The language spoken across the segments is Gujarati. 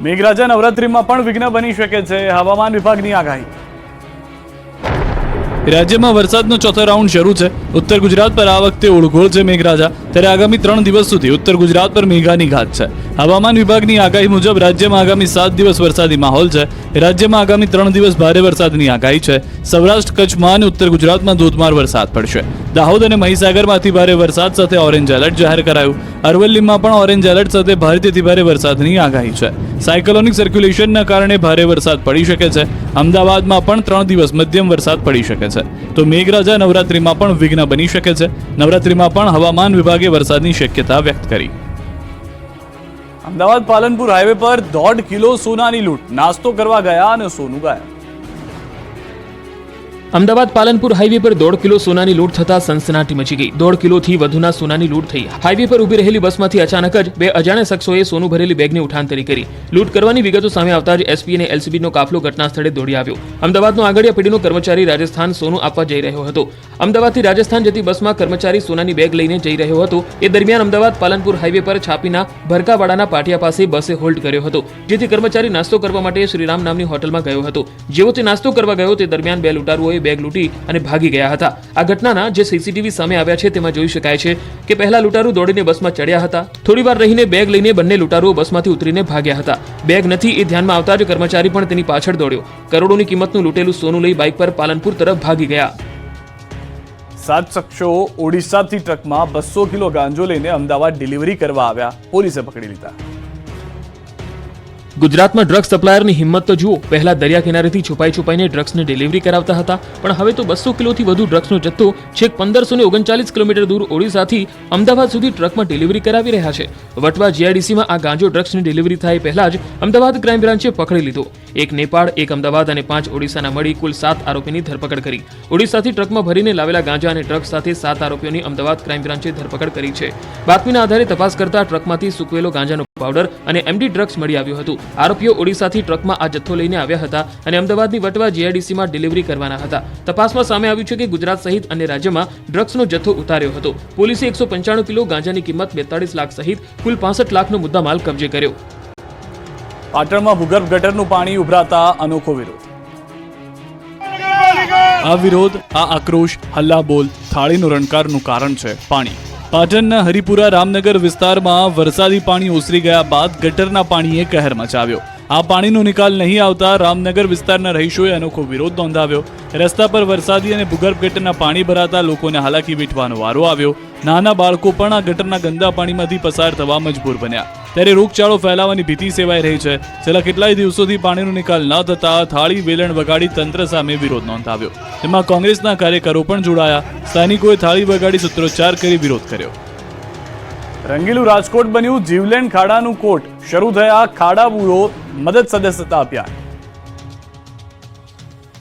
મેઘરાજા નવરાત્રીમાં પણ વિઘ્ન બની શકે છે, હવામાન વિભાગની આગાહી. રાજ્યમાં વરસાદનો ચોથો રાઉન્ડ શરૂ છે. ઉત્તર ગુજરાત પર આ વખતે ઓળઘોળ છે મેઘરાજા. ત્યારે આગામી ત્રણ દિવસ સુધી ઉત્તર ગુજરાત પર મેઘાની ઘાત છે. હવામાન વિભાગની આગાહી મુજબ રાજ્યમાં આગામી સાત દિવસ વરસાદી માહોલ છે. રાજ્યમાં આગામી ત્રણ દિવસ ભારે વરસાદની આગાહી છે. સૌરાષ્ટ્ર કચ્છમાં અને ઉત્તર ગુજરાતમાં ધોધમાર વરસાદ પડશે. દાહોદ અને મહીસાગરમાંથી ભારે વરસાદ સાથે ઓરેન્જ એલર્ટ જાહેર કરાયું. અરવલ્લીમાં પણ ઓરેન્જ એલર્ટ સાથે ભારેથી ભારે વરસાદની આગાહી છે. સાયકલોનિક સર્ક્યુલેશનના કારણે ભારે વરસાદ પડી શકે છે. અમદાવાદમાં પણ ત્રણ દિવસ મધ્યમ વરસાદ પડી શકે છે. તો મેઘરાજા નવરાત્રિમાં પણ વિઘ્ન બની શકે છે. નવરાત્રિમાં પણ હવામાન વિભાગે વરસાદની શક્યતા વ્યક્ત કરી. અમદાવાદ પાલનપુર હાઈવે પર દોઢ કિલો સોનાની લૂંટ. નાસ્તો કરવા ગયા અને સોનું ગાયબ. અમદાવાદ પાલનપુર હાઈવે પર દોઢ કિલો સોનાની લૂંટ થતા સનસનાટી મચી ગઈ. દોઢ કિલોથી વધુના સોનાની લૂંટ થઈ. હાઈવે પર ઊભી રહેલી બસમાંથી અચાનક જ બે અજાણ્યા શખ્સોએ સોનું ભરેલી બેગની ઉઠાંતરી કરી. લૂંટ કરવાની વિગતો સામે આવતા જ એસપી અને એલસીબીનો કાફલો ઘટના સ્થળે દોડી આવ્યો. અમદાવાદનો આગળિયા પેઢીનો કર્મચારી રાજસ્થાન સોનું આપવા જઈ રહ્યો હતો. અમદાવાદથી રાજસ્થાન જતી બસમાં કર્મચારી સોનાની બેગ લઈને જઈ રહ્યો હતો. એ દરમિયાન અમદાવાદ પાલનપુર હાઈવે પર છાપીના ભરકાવાડાના પાટિયા પાસે બસે હોલ્ડ કર્યો હતો, જેથી કર્મચારી નાસ્તો કરવા માટે શ્રીરામ નામની હોટલમાં ગયો હતો. જેવો તે નાસ્તો કરવા ગયો તે દરમિયાન બે લૂંટારુઓએ બેગ લૂંટી અને ભાગી ગયા હતા. આ ઘટનાના જે સીસીટીવી સામે આવ્યા છે તેમાં જોઈ શકાય છે કે પહેલા લૂંટારુ દોડીને બસમાં ચડ્યા હતા. થોડી વાર રહીને બેગ લઈને બંને લૂંટારુઓ બસમાંથી ઉતરીને ભાગ્યા હતા. બેગ નથી એ ધ્યાનમાં આવતા જ કર્મચારી પણ તેની પાછળ દોડ્યો. કરોડોની કિંમતનું લૂંટેલું સોનું લઈ બાઇક પર પાલનપુર તરફ ભાગી ગયા. સાત શખ્સો ઓડિશાથી ટ્રકમાં બસો કિલો ગાંજો લઈને અમદાવાદ ડિલિવરી કરવા આવ્યા. પોલીસે પકડી લીધા. ગુજરાતમાં ડ્રગ્સ સપ્લાયરની હિંમત તો જુઓ, પહેલા દરિયા કિનારેથી છુપાઈ છુપાઈને ડ્રગ્સની ડિલિવરી કરાવતા હતા, પણ હવે તો બસો કિલોથી વધુ ડ્રગ્સનો જથ્થો છેક પંદરસો ને ઓગણચાલીસ કિલોમીટર દૂર ઓડિશાથી અમદાવાદ સુધી ટ્રકમાં ડિલિવરી કરાવી રહ્યા છે. વટવા જીઆઈડીસીમાં આ ગાંજો ડ્રગ્સની ડિલિવરી થાય પહેલા જ અમદાવાદ ક્રાઇમ બ્રાન્ચે પકડી લીધો. એક નેપાળ, એક અમદાવાદ અને પાંચ ઓડિશાના મળી કુલ સાત આરોપીની ધરપકડ કરી. ઓડિશાથી ટ્રકમાં ભરીને લાવેલા ગાંજા અને ડ્રગ્સ સાથે સાત આરોપીઓની અમદાવાદ ક્રાઇમ બ્રાન્ચે ધરપકડ કરી છે. બાતમીના આધારે તપાસ કરતા ટ્રકમાંથી સૂકવેલો ગાંજાનો પાવડર અને એમડી ડ્રગ્સ મળી આવ્યું હતું. આરોપીઓ ઓડિશાથી ટ્રકમાં આ જથ્થો લઈને આવ્યા હતા અને અમદાવાદની વટવા જીઆઈડીસીમાં ડિલિવરી કરવાના હતા. તપાસમાં સામે આવ્યું છે કે ગુજરાત સહિત અન્ય રાજ્યમાં ડ્રગ્સનો જથ્થો ઉતાર્યો હતો. પોલીસે એકસો પંચાણું કિલો ગાંજાની કિંમત બેતાળીસ લાખ સહિત કુલ પાસઠ લાખનો મુદ્દામાલ કબજે કર્યો. પાટણમાં ભૂગર્ભ ગટરનું પાણી ઉભરાતા અનોખો વિરોધ. આ વિરોધ આ આક્રોશ હલ્લાબોલ થાળીનો રણકારનું કારણ છે પાણી. પાટણના હરિપુરા રામનગર વિસ્તારમાં વરસાદી પાણી ઓસરી ગયા બાદ ગટરના પાણીએ કહેર મચાવ્યો. આ પાણીનો નિકાલ નહીં આવતા રામનગર વિસ્તારના રહીશોએ અનોખો વિરોધ નોંધાવ્યો. રસ્તા પર વરસાદી અને ભૂગર્ભ ગટરના પાણી ભરાતા લોકોને હાલાકી વેઠવાનો વારો આવ્યો. નાના બાળકો પણ આ ગટરના ગંદા પાણીમાંથી પસાર થવા મજબૂર બન્યા. ત્યારે રોગચાળો ફેલાવાની ભીતિ સેવાઈ રહી છે. છેલ્લા કેટલાય દિવસોથી પાણીનો નિકાલ ન થતા થાળી, વેલણ વગાડી તંત્ર સામે વિરોધ નોંધાવ્યો. તેમાં કોંગ્રેસના કાર્યકરો પણ જોડાયા. સ્થાનિકોએ થાળી વગાડી સૂત્રોચ્ચાર કરી વિરોધ કર્યો. રંગીલું રાજકોટ બન્યું જીવલેણ ખાડાનું કોટ. શરૂ થયા ખાડા બુરો મદદ સદસ્યતા અભિયાન.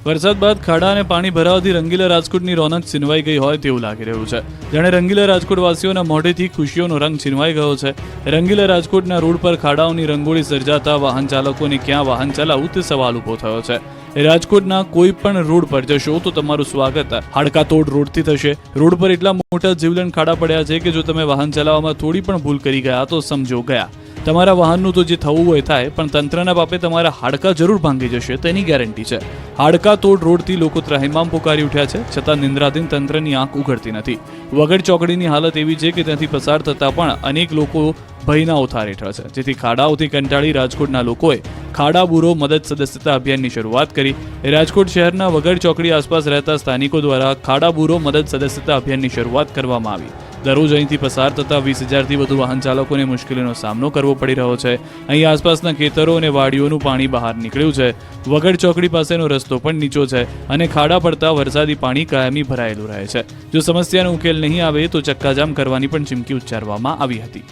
વરસાદ બાદ ખાડા અને પાણી ભરાવાથી રંગીલા રાજકોટની રોનક છીનવાઈ ગઈ હોય તેવું લાગી રહ્યું છે. જાણે રંગીલા રાજકોટવાસીઓના મોઢેથી ખુશીઓનો રંગ છીનવાઈ ગયો છે. રંગીલા રાજકોટના રોડ પર ખાડાઓની રંગોળી સર્જાતા વાહન ચાલકોને ક્યાં વાહન ચલાવવું તે સવાલ ઊભો થયો છે. રાજકોટના કોઈ પણ રોડ પર જશો તો તમારું સ્વાગત હાડકાતોડ રોડથી થશે. રોડ પર એટલા મોટા જીવલેણ ખાડા પડ્યા છે કે જો તમે વાહન ચલાવવામાં થોડી પણ ભૂલ કરી ગયા તો સમજો ગયા. તમારા વાહનનું તો જે થવું હોય થાય, પણ તંત્રના બાપે તમારા હાડકા જરૂર ભાંગી જશે, તેની ગેરંટી છે. હાડકા તોડ રોડથી લોકો ત્રાહિમામ પુકારી ઉઠ્યા છે, છતાં નિંદ્રાધીન તંત્રની આંખ ઉઘડતી નથી. વગર ચોકડીની હાલત એવી છે કે ત્યાંથી પસાર થતા પણ અનેક લોકો ભયના ઓથાર હેઠળ છે. જેથી ખાડાઓથી કંટાળી રાજકોટના લોકોએ ખાડા બુરો, મદદ સદસ્યતા અભિયાનની શરૂઆત કરી. રાજકોટ શહેરના વગર ચોકડી આસપાસ રહેતા સ્થાનિકો દ્વારા ખાડા બુરો, મદદ સદસ્યતા અભિયાનની શરૂઆત કરવામાં આવી. દરરોજ અહીંથી પસાર થતા વીસ હજારથી વધુ વાહન ચાલકોને મુશ્કેલીનો સામનો કરવો પડી રહ્યો છે. અહીં આસપાસના ખેતરો અને વાડીઓનું પાણી બહાર નીકળ્યું છે. વગર ચોકડી પાસેનો રસ્તો પણ નીચો છે અને ખાડા પડતા વરસાદી પાણી કાયમી ભરાયેલું રહે છે. જો સમસ્યાનો ઉકેલ નહીં આવે તો ચક્કાજામ કરવાની પણ ચીમકી ઉચ્ચારવામાં આવી હતી.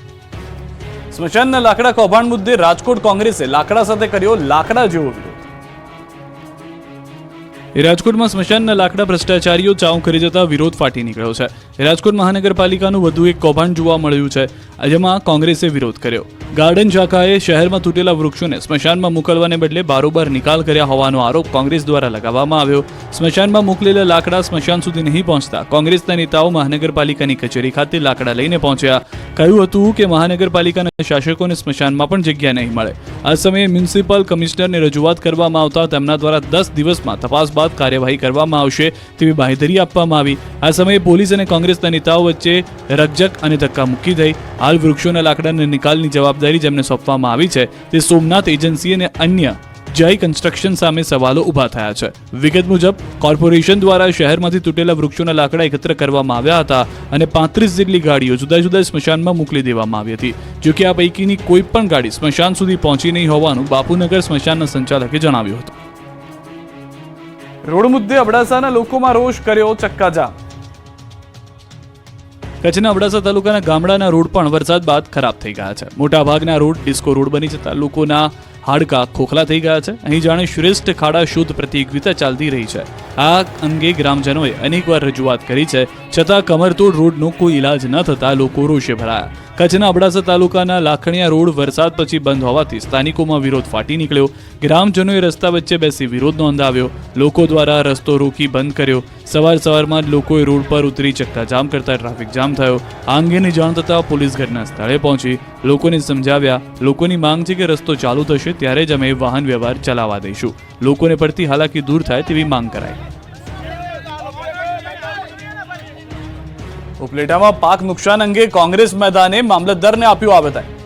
સ્મશાનના લાકડા કૌભાંડ મુદ્દે રાજકોટ કોંગ્રેસે લાકડા સાથે કર્યો લાકડા જેવો રાજકોટમાં સ્મશાનના લાકડા ભ્રષ્ટાચારીઓ ચાઉ કરી જતા વિરોધ ફાટી નીકળ્યો છે. રાજકોટ મહાનગરપાલિકાનું વધુ એક કૌભાંડ જોવા મળ્યું છે. જેમાં કોંગ્રેસે વિરોધ કર્યો. ગાર્ડન શાખાએ શહેરમાં તૂટેલા વૃક્ષોને સ્મશાનમાં મોકલવાને બદલે બારોબાર નિકાલ કર્યા હોવાનો આરોપ કોંગ્રેસ દ્વારા લગાવવામાં આવ્યો. સ્મશાનમાં મોકલેલા લાકડા સ્મશાન સુધી નહીં પહોંચતા કોંગ્રેસના નેતાઓ મહાનગરપાલિકાની કચેરી ખાતે લાકડા લઈને પહોંચ્યા. કહ્યું હતું કે મહાનગરપાલિકાના શાસકોને સ્મશાનમાં પણ જગ્યા નહીં મળે. આ સમયે મ્યુનિસિપલ કમિશનરને રજૂઆત કરવામાં આવતા તેમના દ્વારા દસ દિવસમાં તપાસ બાદ કાર્યવાહી કરવામાં આવશે તેવી બાંહેધરી આપવામાં આવી. આ સમયે પોલીસ અને કોંગ્રેસના નેતાઓ વચ્ચે રકજક અને ધક્કામુક્કી થઈ. હાલ વૃક્ષોના લાકડાના નિકાલની જવાબદારી જેમને સોંપવામાં આવી છે તે સોમનાથ એજન્સી અને અન્ય જય કન્સ્ટ્રક્શન સામે સવાલો ઊભા થયા છે. વિગત મુજબ, કોર્પોરેશન દ્વારા શહેરમાંથી તૂટેલા વૃક્ષોના લાકડા એકત્ર કરવામાં આવ્યા હતા અને પાંત્રીસ જેટલી ગાડીઓ જુદા જુદા સ્મશાનમાં મોકલી દેવામાં આવી હતી. જોકે આ પૈકીની કોઈ પણ ગાડી સ્મશાન સુધી પહોંચી નહીં હોવાનું બાપુનગર સ્મશાનના સંચાલકે જણાવ્યું હતું. રોડ મુદ્દે અબડાસાના લોકોમાં રોષ કર્યો ચક્કાજામ કચ્છના અબડાસા તાલુકાના ગામડાના રોડ પણ વરસાદ બાદ ખરાબ થઈ ગયા છે. મોટાભાગના રોડ ડિસ્કો રોડ બની જતા લોકોના હાડકા ખોખલા થઈ ગયા છે. અહીં જાણે શ્રેષ્ઠ ખાડા શુદ્ધ પ્રતિયોગિતા ચાલતી રહી છે. આ અંગે ગ્રામજનોએ અનેકવાર રજૂઆત કરી છે. છતાં કમરતોડ રોડનો કોઈ ઇલાજ ન થતાં લોકો રોષે ભરાયા. કચ્છના અબડાસા તાલુકાના લાખણીયા રોડ વરસાદ પછી બંધ હોવાથી સ્થાનિકોમાં વિરોધ ફાટી નીકળ્યો. ગ્રામજનોએ રસ્તા વચ્ચે બેસી વિરોધ નોંધાવ્યો લોકો દ્વારા રસ્તો રોકી બંધ કર્યો. સવાર સવારમાં જ લોકોએ રોડ પર ઉતરી ચક્કાજામ કરતા ટ્રાફિક જામ થયો. આ અંગેની જાણ થતાં પોલીસ ઘટના સ્થળે પહોંચી. લોકોને સમજાવ્યા, લોકોની માંગ છે કે રસ્તો ચાલુ થશે ત્યારે જ અમે વાહન વ્યવહાર ચલાવવા દઈશું. લોકોને પડતી હાલાકી દૂર થાય તેવી માંગ કરાઈ. ઉપલેટામાં પાક નુકસાન અંગે કોંગ્રેસ મેદાને મામલતદારને આપ્યું આવેદન.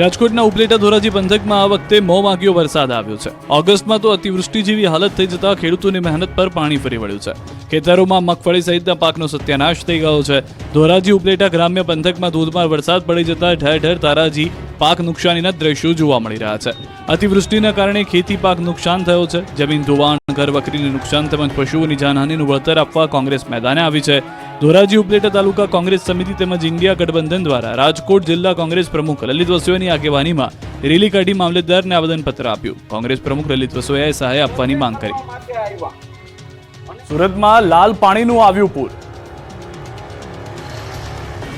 રાજકોટના ઉપલેટા ધોરાજી પંથકમાં આ વખતે મો માગ્યો વરસાદ આવ્યો છે. ઓગસ્ટમાં તો અતિવૃષ્ટિ જેવી હાલત થઈ જતા ખેડૂતોની મહેનત પર પાણી ફરી વળ્યું છે. ખેતરોમાં મગફળી સહિતના પાકનો સત્યાનાશ થઈ ગયો છે. ધોરાજી ઉપલેટા ગ્રામ્ય પંથકમાં ધોધમાર વરસાદ પડી જતા ઠેર ઠેર તારાજી પાક નુકસાનીના દ્રશ્યો જોવા મળી રહ્યા છે. અતિવૃષ્ટિના કારણે ખેતી પાક નુકસાન થયો છે. જમીન ધોવાણ ઘર વકરીને નુકસાન તેમજ પશુઓની જાનહાનિનું વળતર આપવા કોંગ્રેસ મેદાને આવી છે. ધોરાજી ઉપલેટા તાલુકા કોંગ્રેસ સમિતિ તેમજ ઇન્ડિયા ગઠબંધન દ્વારા રાજકોટ જિલ્લા કોંગ્રેસ પ્રમુખ લલિત વસોયાની આગેવાનીમાં રેલી કાઢી મામલતદારને આવેદનપત્ર આપ્યું. કોંગ્રેસ પ્રમુખ લલિત વસોયાએ સહાય આપવાની માંગ કરી. સુરતમાં લાલ પાણીનું આવ્યું પૂર.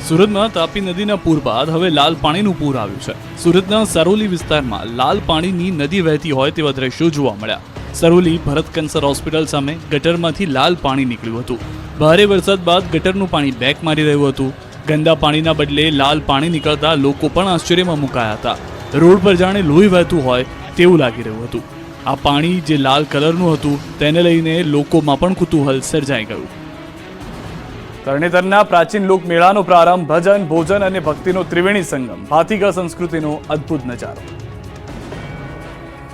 સુરતમાં તાપી નદીના પૂર બાદ હવે લાલ પાણીનું પૂર આવ્યું છે. સુરતના સરોલી વિસ્તારમાં લાલ પાણીની નદી વહેતી હોય તેવા દ્રશ્યો જોવા મળ્યા. સરોલી ભરત કેન્સર હોસ્પિટલ સામે ગટરમાંથી લાલ પાણી નીકળ્યું હતું. ભારે વરસાદ બાદ ગટરનું પાણી બેક મારી રહ્યું હતું. ગંદા પાણીના બદલે લાલ પાણી નીકળતા લોકો પણ આશ્ચર્યમાં મુકાયા હતા. રોડ પર જાણે લોહી વહેતું હોય તેવું લાગી રહ્યું હતું. આ પાણી જે લાલ કલરનું હતું તેને લઈને લોકોમાં પણ કુતૂહલ સર્જાઈ ગયું. તરણેતરના પ્રાચીન લોકમેળાનો પ્રારંભ ભજન, ભોજન અને ભક્તિનો ત્રિવેણી સંગમ ભાતિકા સંસ્કૃતિનો અદ્ભુત નજારો.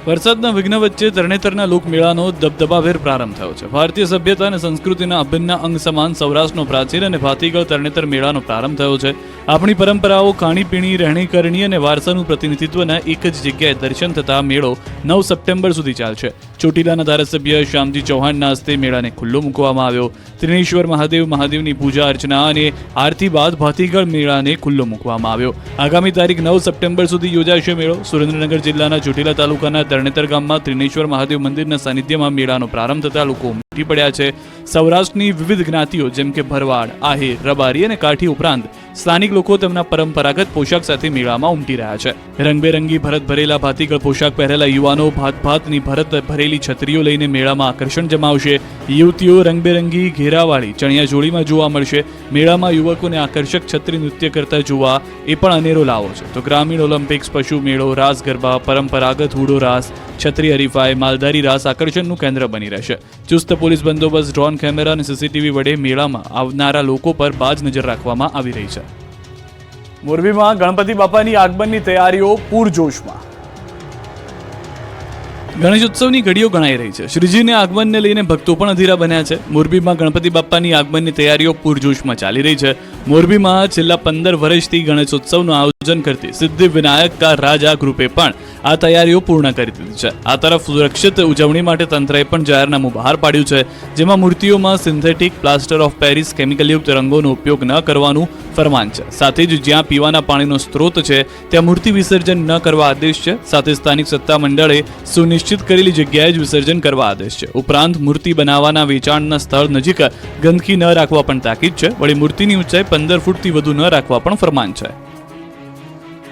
વરસાદના વિઘ્ન વચ્ચે તરણેતરના લોકમેળાનો દબદબાભેર પ્રારંભ થયો છે. ભારતીય સભ્યતા અને સંસ્કૃતિના અભિન્ન અંગ સમાન સૌરાષ્ટ્રનો પ્રાચીન અને ભાતીગળ તરણેતર મેળાનો પ્રારંભ થયો છે. આપણી પરંપરાઓ ખાણીપીણી રહેણીકરણી અને વારસાનું પ્રતિનિધિત્વના એક જ જગ્યાએ દર્શન થતા મેળો નવ સપ્ટેમ્બર સુધી ચાલશે. ચોટીલાના ધારાસભ્ય શ્યામજી ચૌહાણના હસ્તે મેળાને ખુલ્લો મૂકવામાં આવ્યો. ત્રિનેશ્વર મહાદેવ મહાદેવની પૂજા અર્ચના અને આરતી બાદ ભાતીગળ મેળાને ખુલ્લો મૂકવામાં આવ્યો. આગામી તારીખ નવ સપ્ટેમ્બર સુધી યોજાશે મેળો. સુરેન્દ્રનગર જિલ્લાના ચોટીલા તાલુકાના તરણેતર ગામમાં ત્રિનેશ્વર મહાદેવ મંદિરના સાનિધ્યમાં મેળાનો પ્રારંભ થતા લોકો ઉમટી પડ્યા છે. સૌરાષ્ટ્રની વિવિધ જ્ઞાતિઓ જેમ કે ભરવાડ, આહિર, રબારી અને કાઠી ઉપરાંત સ્થાનિક લોકો તેમના પરંપરાગત પોશાક સાથે મેળામાં ઉમટી રહ્યા છે. રંગબેરંગી ભરત ભરેલા ભાતીગળ પોશાક પહેરેલા યુવાનો ભાત ભાતની ભરત ભરેલી છત્રીઓ લઈને મેળામાં આકર્ષણ જમાવશે. યુવતીઓ રંગબેરંગી ઘેરાવાળી ચણિયા જોડીમાં જોવા મળશે. મેળામાં યુવકોને આકર્ષક છત્રી નૃત્ય કરતા જોવા એ પણ અનેરો લાવો છે. તો ગ્રામીણ ઓલિમ્પિક્સ, પશુ મેળો, રાસ ગરબા, પરંપરાગત હુડો રાસ, છત્રી હરીફાઈ, માલધારી રાસ આકર્ષણનું કેન્દ્ર બની રહેશે. ચુસ્ત પોલીસ બંદોબસ્ત, ડ્રોન કેમેરા અને સીસીટીવી વડે મેળામાં આવનારા લોકો પર બાજ નજર રાખવામાં આવી રહી છે. મોરબીમાં ગણપતિ બાપાની આગમનની તૈયારીઓ પૂરજોશમાં. ગણેશ ઉત્સવની ઘડીઓ ગણાઈ રહી છે. શ્રીજીને આગમનને લઈને ભક્તો પણ અધીરા બન્યા છે. મોરબીમાં ગણપતિ બાપ્પાની આગમનની તૈયારીઓ પૂરજોશમાં ચાલી રહી છે. મોરબીમાં છેલ્લા પંદર વર્ષથી ગણેશોત્સવનું આયોજન કરતી સિદ્ધિ વિનાયક કા રાજા ગ્રુપે પણ આ તૈયારીઓ પૂર્ણ કરી દીધી છે. આ તરફ સુરક્ષિત ઉજવણી માટે તંત્રએ પણ જાહેરનામું બહાર પાડ્યું છે, જેમાં મૂર્તિઓમાં સિન્થેટિક પ્લાસ્ટર ઓફ પેરિસ કેમિકલયુક્ત રંગોનો ઉપયોગ ન કરવાનું ફરમાન છે. સાથે જ જ્યાં પીવાના પાણીનો સ્ત્રોત છે, ત્યાં મૂર્તિ વિસર્જન ન કરવા આદેશ છે. સાથે સ્થાનિક સત્તા મંડળે સુનિશ્ચિત કરેલી જગ્યાએ જ વિસર્જન કરવા આદેશ છે. ઉપરાંત મૂર્તિ બનાવવાના વેચાણના સ્થળ નજીક ગંદકી ન રાખવા પણ તાકીદ છે. વળી મૂર્તિની ઊંચાઈ પંદર ફૂટથી વધુ ન રાખવા પણ ફરમાન છે.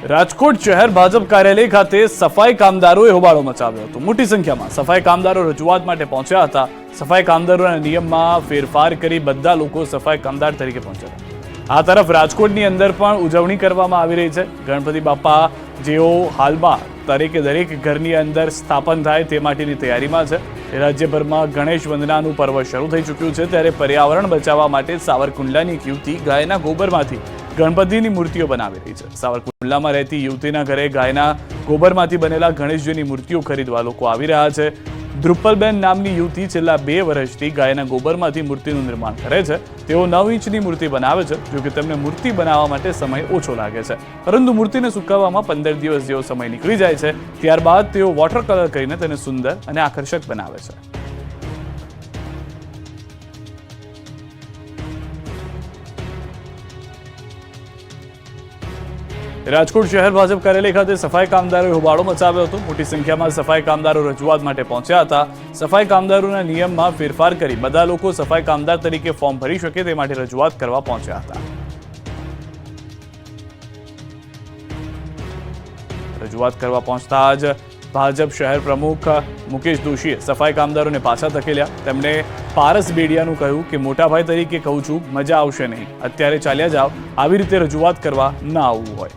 રાજકોટ શહેર ભાજપ કાર્યાલય ખાતે સફાઈ કામદારોએ હોબાળો મચાવ્યો હતો. મોટી સંખ્યામાં સફાઈ કામદારો રજૂઆત માટે પહોંચ્યા હતા. સફાઈ કામદારોના નિયમમાં ફેરફાર કરી બધા લોકો સફાઈ કામદાર તરીકે પહોંચ્યા હતા. આ તરફ રાજકોટની અંદર પણ ઉજવણી કરવામાં આવી રહી છે. ગણપતિ બાપા જેઓ હાલમાં દરેકે દરેક ઘરની અંદર સ્થાપન થાય તે માટેની તૈયારીમાં છે. રાજ્યભરમાં ગણેશ વંદનાનું પર્વ શરૂ થઈ ચૂક્યું છે ત્યારે પર્યાવરણ બચાવવા માટે સાવરકુંડલાની યુવતી ગાયના ગોબરમાંથી ગણપતિની મૂર્તિઓ બનાવી રહી છે. સાવરકુંડલામાં રહેતી યુવતીના ઘરે ગાયના ગોબરમાંથી બનેલા ગણેશજીની મૂર્તિઓ ખરીદવા લોકો આવી રહ્યા છે. ધ્રુપલબેન નામની યુવતી છેલ્લા બે વર્ષથી ગાયના ગોબરમાંથી મૂર્તિનું નિર્માણ કરે છે. તેઓ નવ ઇંચની મૂર્તિ બનાવે છે, જો કે તેમને મૂર્તિ બનાવવા માટે સમય ઓછો લાગે છે. પરંતુ મૂર્તિને સુકાવવામાં પંદર દિવસ જેવો સમય નીકળી જાય છે. ત્યારબાદ તેઓ વોટર કલર કરીને તેને સુંદર અને આકર્ષક બનાવે છે. રાજકોટ શહેર ભાજપ કાર્યાલય ખાતે સફાઈ કામદારોએ હોબાળો મચાવ્યો હતો. મોટી સંખ્યામાં સફાઈ કામદારો રજૂઆત માટે પહોંચ્યા હતા. સફાઈ કામદારોના નિયમમાં ફેરફાર કરી બધા લોકો સફાઈ કામદાર તરીકે ફોર્મ ભરી શકે તે માટે રજૂઆત કરવા પહોંચ્યા હતા. રજૂઆત કરવા પહોંચતા જ ભાજપ શહેર પ્રમુખ મુકેશ દોશીએ સફાઈ કામદારોને પાછા ધકેલ્યા. તેમણે પારસ બેડિયાનું કહ્યું કે મોટાભાઈ તરીકે કહું છું, મજા આવશે નહીં. અત્યારે ચાલ્યા જાઓ. આવી રીતે રજૂઆત કરવા ના આવવું હોય.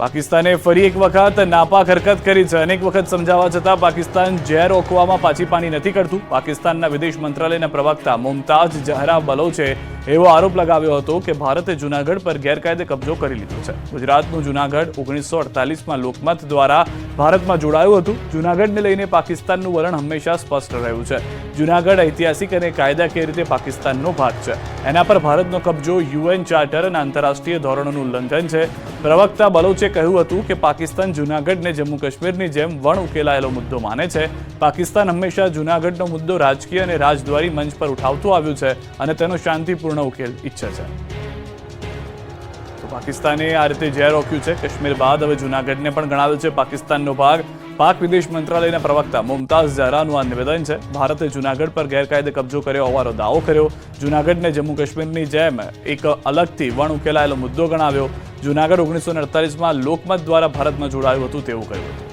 પાકિસ્તાને ફરી એક વખત નાપાક હરકત કરી છે. અનેક વખત સમજાવવા છતાં પાકિસ્તાન ઝેર રોકવામાં પાછી પાણી નથી કરતું. પાકિસ્તાનના વિદેશ મંત્રાલયના પ્રવક્તા મુમતાજ જહરા બલોચે એવો આરોપ લગાવ્યો હતો કે ભારતે જૂનાગઢ પર ગેરકાયદે કબજો કરી લીધો છે. ગુજરાતનું જૂનાગઢ ઓગણીસો અડતાલીસમાં લોકમત દ્વારા ભારતમાં જોડાયું હતું. જૂનાગઢને લઈને પાકિસ્તાનનું વલણ હંમેશા સ્પષ્ટ રહ્યું છે. જૂનાગઢ ઐતિહાસિક અને કાયદાકીય રીતે પાકિસ્તાનનો ભાગ છે. એના પર ભારતનો કબજો યુએન ચાર્ટર અને આંતરરાષ્ટ્રીય ધોરણોનું ઉલ્લંઘન છે. પ્રવક્તા બલોચે કહ્યું હતું કે પાકિસ્તાન જૂનાગઢને જમ્મુ કાશ્મીરની જેમ વણ ઉકેલાયેલો મુદ્દો માને છે. પાકિસ્તાન હંમેશા જૂનાગઢનો મુદ્દો રાજકીય અને રાજદ્વારી મંચ પર ઉઠાવતું આવ્યું છે અને તેનો શાંતિપૂર્ણ ઉકેલ ઈચ્છે છે. પાકિસ્તાને આ રીતે ઝેર રોક્યું છે. કાશ્મીર બાદ હવે જૂનાગઢને પણ ગણાવ્યું છે પાકિસ્તાનનો ભાગ. પાક વિદેશ મંત્રાલયના પ્રવક્તા મુમતાઝ ઝહરાનું આ નિવેદન છે. ભારતે જૂનાગઢ પર ગેરકાયદે કબજો કર્યો હોવાનો દાવો કર્યો. જૂનાગઢને જમ્મુ કાશ્મીરની જેમ એક અલગથી વણ ઉકેલાયેલો મુદ્દો ગણાવ્યો. જૂનાગઢ ઓગણીસો અડતાલીસમાં લોકમત દ્વારા ભારતમાં જોડાયું હતું તેવું કહ્યું હતું.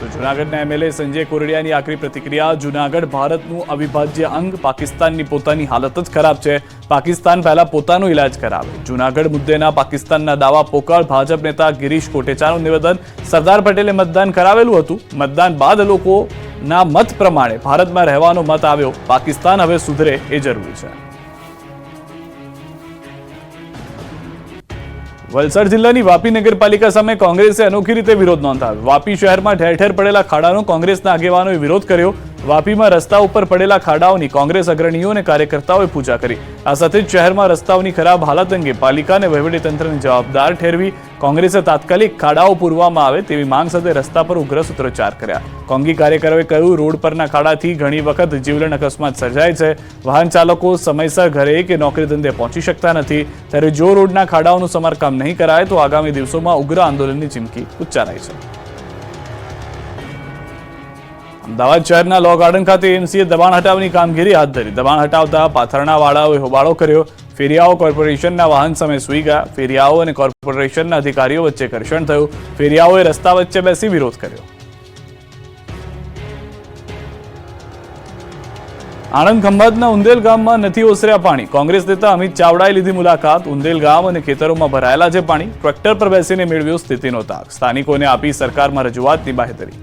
તો જૂનાગઢના એમએલએ સંજય કોરડિયાની આકરી પ્રતિક્રિયા. જૂનાગઢ ભારતનું અવિભાજ્ય અંગ, પાકિસ્તાનની પોતાની હાલત જ ખરાબ છે. પાકિસ્તાન પહેલા પોતાનો ઇલાજ કરાવે. જૂનાગઢ મુદ્દેના પાકિસ્તાનના દાવા પોકળ ભાજપ નેતા ગિરીશ કોટેચાનું નિવેદન સરદાર પટેલે મતદાન કરાવેલું હતું. મતદાન બાદ લોકોના મત પ્રમાણે ભારતમાં રહેવાનો મત આવ્યો. પાકિસ્તાન હવે સુધરે એ જરૂરી છે. વલસાડ જિલ્લાની વાપી નગરપાલિકા સામે કોંગ્રેસે અનોખી રીતે વિરોધ નોંધાવ્યો. વાપી શહેરમાં ઠેર ઠેર પડેલા ખાડાનો કોંગ્રેસના આગેવાનોએ વિરોધ કર્યો. વાપીમાં રસ્તા ઉપર પડેલા ખાડાઓની કોંગ્રેસ અગ્રણીઓ અને કાર્યકર્તાઓએ પૂજા કરી. આ સાથે જ શહેરમાં રસ્તાઓની ખરાબ હાલત અંગે પાલિકા અને વહીવટીતંત્રને જવાબદાર ઠેરવી કોંગ્રેસે તાત્કાલિક ખાડાઓ પૂરવામાં આવે તેવી માંગ સાથે રસ્તા પર ઉગ્ર સૂત્રોચ્ચાર કર્યા. કોંગી કાર્યકરોએ કહ્યું, રોડ પરના ખાડાથી ઘણી વખત જીવલેણ અકસ્માત સર્જાય છે. વાહન ચાલકો સમયસર ઘરે કે નોકરી ધંધે પહોંચી શકતા નથી. ત્યારે જો રોડના ખાડાઓનું સમારકામ નહીં કરાય, તો આગામી દિવસોમાં ઉગ્ર આંદોલનની ચીમકી ઉચ્ચારાઈ છે. અમદાવાદ શહેરના લો ગાર્ડન ખાતે એમસીએ દબાણ હટાવની કામગીરી હાથ ધરી. દબાણ હટાવતા પાથરણા વાળાઓએ હોબાળો કર્યો. ફેરિયાઓ કોર્પોરેશનના વાહન સામે સૂઈ ગયા. ફેરિયાઓ અને કોર્પોરેશનના અધિકારીઓ વચ્ચે ઘર્ષણ થયું. ફેરિયાઓએ રસ્તા વચ્ચે બેસી વિરોધ કર્યો. આણંદ ખંભાતના ઉંદેલ ગામમાં નથી ઓસર્યા પાણી. કોંગ્રેસ નેતા અમિત ચાવડાએ લીધી મુલાકાત. ઉંદેલ ગામ અને ખેતરોમાં ભરાયેલા છે પાણી ટ્રેક્ટર પર બેસીને મેળવ્યો સ્થિતિનો તાક સ્થાનિકોને આપી સરકારમાં રજૂઆતની બાહેધરી.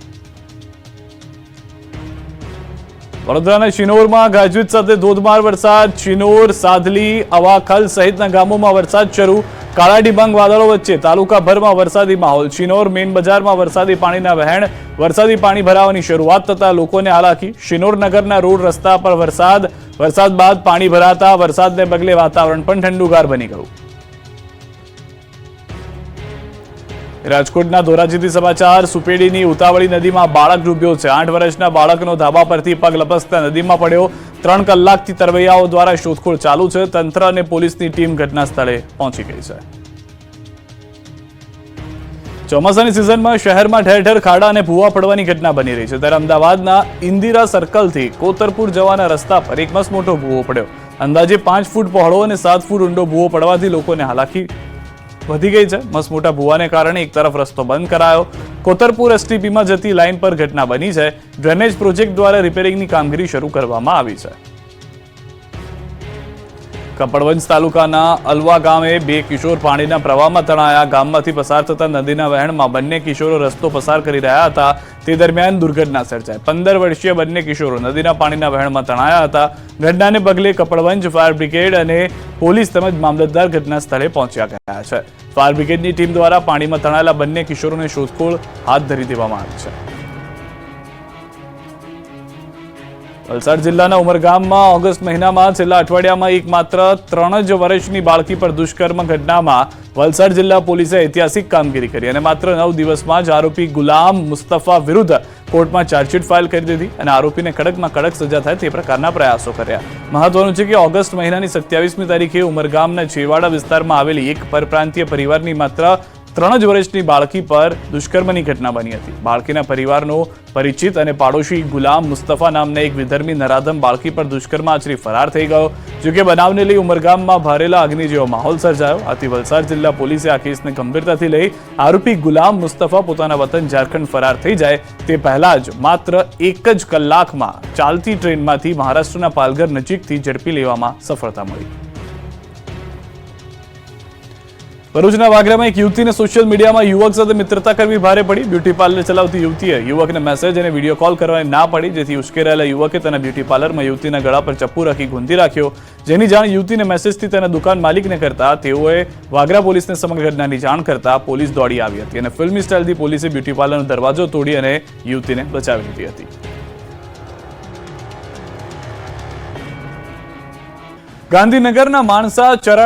વડોદરાના શિનોરમાં ગાજવીજ સાથે ધોધમાર વરસાદ. શિનોર, સાધલી, અવાખલ સહિતના ગામોમાં વરસાદ શરૂ. કાળા ડિબાંગ વાદળો વચ્ચે તાલુકાભરમાં વરસાદી માહોલ. શિનોર મેઇન બજારમાં વરસાદી પાણીના વહેણ. વરસાદી પાણી ભરાવાની શરૂઆત થતા લોકોને હાલાકી. શિનોર નગરના રોડ રસ્તા પર વરસાદ. વરસાદ બાદ પાણી ભરાતા વરસાદને પગલે વાતાવરણ પણ ઠંડુગાર બની ગયું. રાજકોટના ધોરાજીથી સમાચાર, સુપેડીની ઉતાવળી નદીમાં બાળક ડૂબ્યો છે. આઠ વર્ષના બાળકનો ધાબા પરથી પગ લપસતા નદીમાં પડ્યો. ત્રણ કલાકથી તરવૈયાઓ દ્વારા શોધખોળ ચાલુ છે. તંત્ર અને પોલીસની ટીમ ઘટના સ્થળે પહોંચી ગઈ છે. ચોમાસાની સિઝનમાં શહેરમાં ઠેર ઠેર ખાડા અને ભૂવા પડવાની ઘટના બની રહી છે. ત્યારે અમદાવાદના ઇન્દિરા સર્કલથી કોતરપુર જવાના રસ્તા પર એક મસ્ત મોટો ભૂવો પડ્યો. અંદાજે પાંચ ફૂટ પહોળો અને સાત ફૂટ ઊંડો ભૂવો પડવાથી લોકોને હાલાકી વધી ગઈ છે. મસમોટા ભૂવાને કારણે એક તરફ રસ્તો બંધ કરાયો. કોતરપુર એસટીપીમાં જતી લાઇન પર ઘટના બની છે. ડ્રેનેજ પ્રોજેક્ટ દ્વારા રિપેરિંગની કામગીરી શરૂ કરવામાં આવી છે. કપડવંજ તાલુકાના અલવા ગામે બે કિશોર પાણીના પ્રવાહમાં તણાયા. ગામમાંથી પસાર થતા નદીના વહેણમાં બંને કિશોરો રસ્તો પસાર કરી રહ્યા હતા. તે દરમિયાન દુર્ઘટના સર્જાઈ. પંદર વર્ષીય બંને કિશોરો નદીના પાણીના વહેણમાં તણાયા હતા. ઘટનાને પગલે કપડવંજ ફાયર બ્રિગેડ અને પોલીસ તેમજ મામલતદાર ઘટના સ્થળે પહોંચ્યા ગયા છે. ફાયર બ્રિગેડની ટીમ દ્વારા પાણીમાં તણાયેલા બંને કિશોરોને શોધખોળ હાથ ધરી દેવામાં આવી છે. વલસાડ જિલ્લાના ઉમરગામમાં ઓગસ્ટ મહિનામાં છેલ્લા અઠવાડિયામાં એક માત્ર ત્રણ જ વર્ષની બાળકી પર દુષ્કર્મ ઘટનામાં વલસાડ જિલ્લા પોલીસે ઐતિહાસિક કામગીરી કરી અને માત્ર નવ દિવસમાં જ આરોપી ગુલામ મુસ્તફા વિરુદ્ધ કોર્ટમાં ચાર્જશીટ ફાઇલ કરી દીધી અને આરોપીને કડકમાં કડક સજા થાય તે પ્રકારના પ્રયાસો કર્યા. મહત્વનું છે કે ઓગસ્ટ મહિનાની સત્યાવીસમી તારીખે ઉમરગામના છેવાડા વિસ્તારમાં આવેલી એક પરપ્રાંતીય પરિવારની માત્ર ત્રણ જ વર્ષની બાળકી પર દુષ્કર્મની ઘટના બની હતી. બાળકીના પરિવારનો પરિચિત અને પાડોશી ગુલામ મુસ્તફા નામના એક વિધર્મી નરાધમ બાળકી પર દુષ્કર્મ આચરી ફરાર થઈ ગયો જોકે બનાવને લઈ ઉમરગામમાં ભારેલા અગ્નિ જેવો માહોલ સર્જાયો. આથી વલસાડ જિલ્લા પોલીસે આ કેસને ગંભીરતાથી લઈ આરોપી ગુલામ મુસ્તફા પોતાના વતન ઝારખંડ ફરાર થઈ જાય તે પહેલા જ માત્ર એક જ કલાકમાં ચાલતી ટ્રેનમાંથી મહારાષ્ટ્રના પાલઘર નજીકથી ઝડપી લેવામાં સફળતા મળી. ભરૂચના વાગરામાં એક યુવતીને સોશિયલ મીડિયામાં યુવક સાથે મિત્રતા કરવી ભારે પડી. બ્યુટી પાર્લર ચલાવતી યુવતીએ યુવકને મેસેજ અને વીડિયો કોલ કરવાની ના પડી, જેથી ઉશ્કેરાયેલા યુવકે તેના બ્યુટી પાર્લરમાં યુવતીના ગળા પર ચપ્પુ રાખી ગુંદી રાખ્યો. જેની જાણ યુવતીને મેસેજથી તેના દુકાન માલિકને કરતા તેઓએ વાગરા પોલીસને સમગ્ર ઘટનાની જાણ કરતા પોલીસ દોડી આવી હતી અને ફિલ્મી સ્ટાઇલથી પોલીસે બ્યુટી પાર્લરનો દરવાજો તોડી અને યુવતીને બચાવી લીધી હતી. ગાંધીનગરના માણસા ચરણ